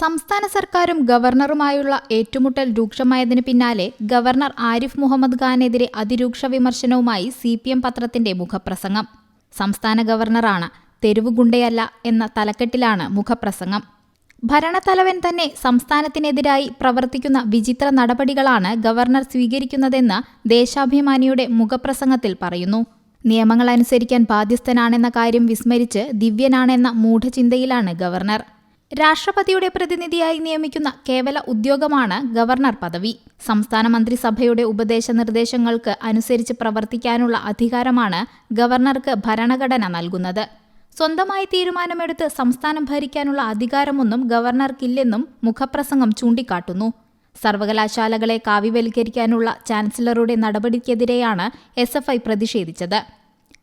സംസ്ഥാന സർക്കാരും ഗവർണറുമായുള്ള ഏറ്റുമുട്ടൽ രൂക്ഷമായതിനു പിന്നാലെ ഗവർണർ ആരിഫ് മുഹമ്മദ് ഖാനെതിരെ അതിരൂക്ഷ വിമർശനവുമായി സി പി എം പത്രത്തിന്റെ മുഖപ്രസംഗം. സംസ്ഥാന ഗവർണറാണ് തെരുവുഗുണ്ടയല്ല എന്ന തലക്കെട്ടിലാണ് മുഖപ്രസംഗം. ഭരണത്തലവൻ തന്നെ സംസ്ഥാനത്തിനെതിരായി പ്രവർത്തിക്കുന്ന വിചിത്ര നടപടികളാണ് ഗവർണർ സ്വീകരിക്കുന്നതെന്ന് ദേശാഭിമാനിയുടെ മുഖപ്രസംഗത്തിൽ പറയുന്നു. നിയമങ്ങൾ അനുസരിക്കാൻ ബാധ്യസ്ഥനാണെന്ന കാര്യം വിസ്മരിച്ച് ദിവ്യനാണെന്ന മൂഢചിന്തയിലാണ് ഗവർണർ. രാഷ്ട്രപതിയുടെ പ്രതിനിധിയായി നിയമിക്കുന്ന കേവല ഉദ്യോഗമാണ് ഗവർണർ പദവി. സംസ്ഥാന മന്ത്രിസഭയുടെ ഉപദേശ നിർദ്ദേശങ്ങൾക്ക് അനുസരിച്ച് പ്രവർത്തിക്കാനുള്ള അധികാരമാണ് ഗവർണർക്ക് ഭരണഘടന നൽകുന്നത്. സ്വന്തമായി തീരുമാനമെടുത്ത് സംസ്ഥാനം ഭരിക്കാനുള്ള അധികാരമൊന്നും ഗവർണർക്കില്ലെന്നും മുഖപ്രസംഗം ചൂണ്ടിക്കാട്ടുന്നു. സർവകലാശാലകളെ കാവ്യവൽക്കരിക്കാനുള്ള ചാൻസലറുടെ നടപടിക്കെതിരെയാണ് എസ് പ്രതിഷേധിച്ചത്.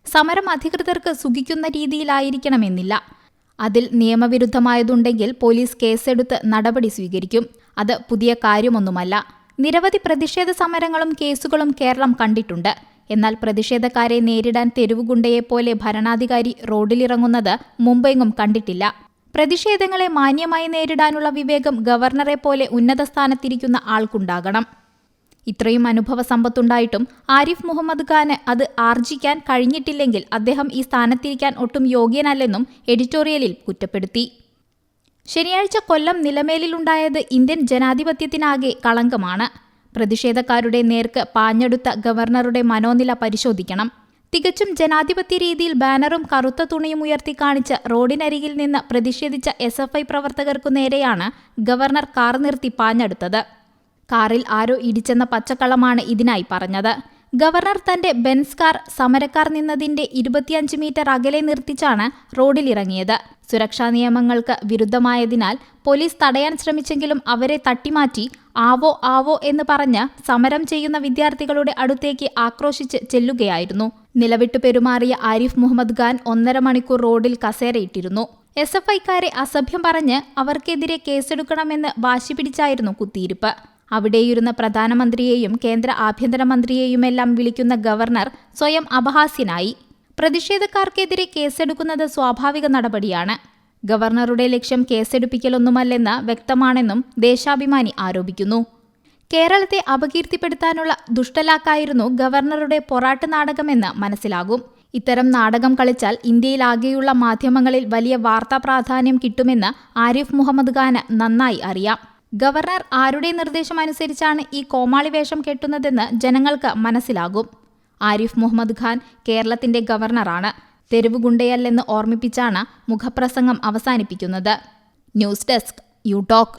സമരം അധികൃതർക്ക് സുഖിക്കുന്ന രീതിയിലായിരിക്കണമെന്നില്ല. അതിൽ നിയമവിരുദ്ധമായതുണ്ടെങ്കിൽ പോലീസ് കേസെടുത്ത് നടപടി സ്വീകരിക്കും. അത് പുതിയ കാര്യമൊന്നുമല്ല. നിരവധി പ്രതിഷേധ സമരങ്ങളും കേസുകളും കേരളം കണ്ടിട്ടുണ്ട്. എന്നാൽ പ്രതിഷേധക്കാരെ നേരിടാൻ തെരുവുകുണ്ടയെപ്പോലെ ഭരണാധികാരി റോഡിലിറങ്ങുന്നത് മുമ്പെങ്ങും കണ്ടിട്ടില്ല. പ്രതിഷേധങ്ങളെ മാന്യമായി നേരിടാനുള്ള വിവേകം ഗവർണറെ പോലെ ഉന്നത സ്ഥാനത്തിരിക്കുന്ന ആൾക്കുണ്ടാകണം. ഇത്രയും അനുഭവ സമ്പത്തുണ്ടായിട്ടും ആരിഫ് മുഹമ്മദ് ഖാന് അത് ആർജിക്കാൻ കഴിഞ്ഞിട്ടില്ലെങ്കിൽ അദ്ദേഹം ഈ സ്ഥാനത്തിരിക്കാൻ ഒട്ടും യോഗ്യനല്ലെന്നും എഡിറ്റോറിയലിൽ കുറ്റപ്പെടുത്തി. ശനിയാഴ്ച കൊല്ലം നിലമേലിലുണ്ടായത് ഇന്ത്യൻ ജനാധിപത്യത്തിനാകെ കളങ്കമാണ്. പ്രതിഷേധക്കാരുടെ നേർക്ക് പാഞ്ഞെടുത്ത ഗവർണറുടെ മനോനില പരിശോധിക്കണം. തികച്ചും ജനാധിപത്യ രീതിയിൽ ബാനറും കറുത്ത തുണിയും ഉയർത്തി കാണിച്ച് റോഡിനരികിൽ നിന്ന് പ്രതിഷേധിച്ച എസ് പ്രവർത്തകർക്കു നേരെയാണ് ഗവർണർ കാർ നിർത്തി പാഞ്ഞെടുത്തത്. കാറിൽ ആരോ ഇടിച്ചെന്ന പച്ചക്കള്ളമാണ് ഇതിനായി പറഞ്ഞത്. ഗവർണർ തന്റെ ബെൻസ് കാർ സമരക്കാർ നിന്നതിന്റെ ഇരുപത്തിയഞ്ച് മീറ്റർ അകലെ നിർത്തിച്ചാണ് റോഡിലിറങ്ങിയത് സുരക്ഷാ നിയമങ്ങൾക്ക് വിരുദ്ധമായതിനാൽ പോലീസ് തടയാൻ ശ്രമിച്ചെങ്കിലും അവരെ തട്ടിമാറ്റി ആവോ ആവോ എന്ന് പറഞ്ഞ് സമരം ചെയ്യുന്ന വിദ്യാർത്ഥികളുടെ അടുത്തേക്ക് ആക്രോശിച്ച് ചെല്ലുകയായിരുന്നു. നിലവിട്ട് പെരുമാറിയ ആരിഫ് മുഹമ്മദ് ഖാൻ ഒന്നര മണിക്കൂർ റോഡിൽ കസേരയിട്ടിരുന്നു. എസ് എഫ് ഐക്കാരെ അസഭ്യം പറഞ്ഞ് അവർക്കെതിരെ കേസെടുക്കണമെന്ന് വാശി പിടിച്ചായിരുന്നു കുത്തിയിരിപ്പ്. അവിടെയിരുന്ന പ്രധാനമന്ത്രിയെയും കേന്ദ്ര ആഭ്യന്തരമന്ത്രിയെയുമെല്ലാം വിളിക്കുന്ന ഗവർണർ സ്വയം അപഹാസ്യനായി. പ്രതിഷേധക്കാർക്കെതിരെ കേസെടുക്കുന്നത് സ്വാഭാവിക നടപടിയാണ്. ഗവർണറുടെ ലക്ഷ്യം കേസെടുപ്പിക്കലൊന്നുമല്ലെന്ന് വ്യക്തമാണെന്നും ദേശാഭിമാനി ആരോപിക്കുന്നു. കേരളത്തെ അപകീർത്തിപ്പെടുത്താനുള്ള ദുഷ്ടലാക്കായിരുന്നു ഗവർണറുടെ പൊറാട്ട് നാടകമെന്ന് മനസ്സിലാകും. ഇത്തരം നാടകം കളിച്ചാൽ ഇന്ത്യയിലാകെയുള്ള മാധ്യമങ്ങളിൽ വലിയ വാർത്താ പ്രാധാന്യം കിട്ടുമെന്ന് ആരിഫ് മുഹമ്മദ് ഖാന് നന്നായി അറിയാം. ഗവർണർ ആരുടെ നിർദ്ദേശം അനുസരിച്ചാണ് ഈ കോമാളി വേഷം കെട്ടുന്നതെന്ന് ജനങ്ങൾക്ക് മനസ്സിലാകും. ആരിഫ് മുഹമ്മദ് ഖാൻ കേരളത്തിന്റെ ഗവർണറാണ്. തെരുവുഗുണ്ടയല്ലെന്ന് ഓർമ്മിപ്പിച്ചാണ് മുഖപ്രസംഗം അവസാനിപ്പിക്കുന്നത്. News desk you talk.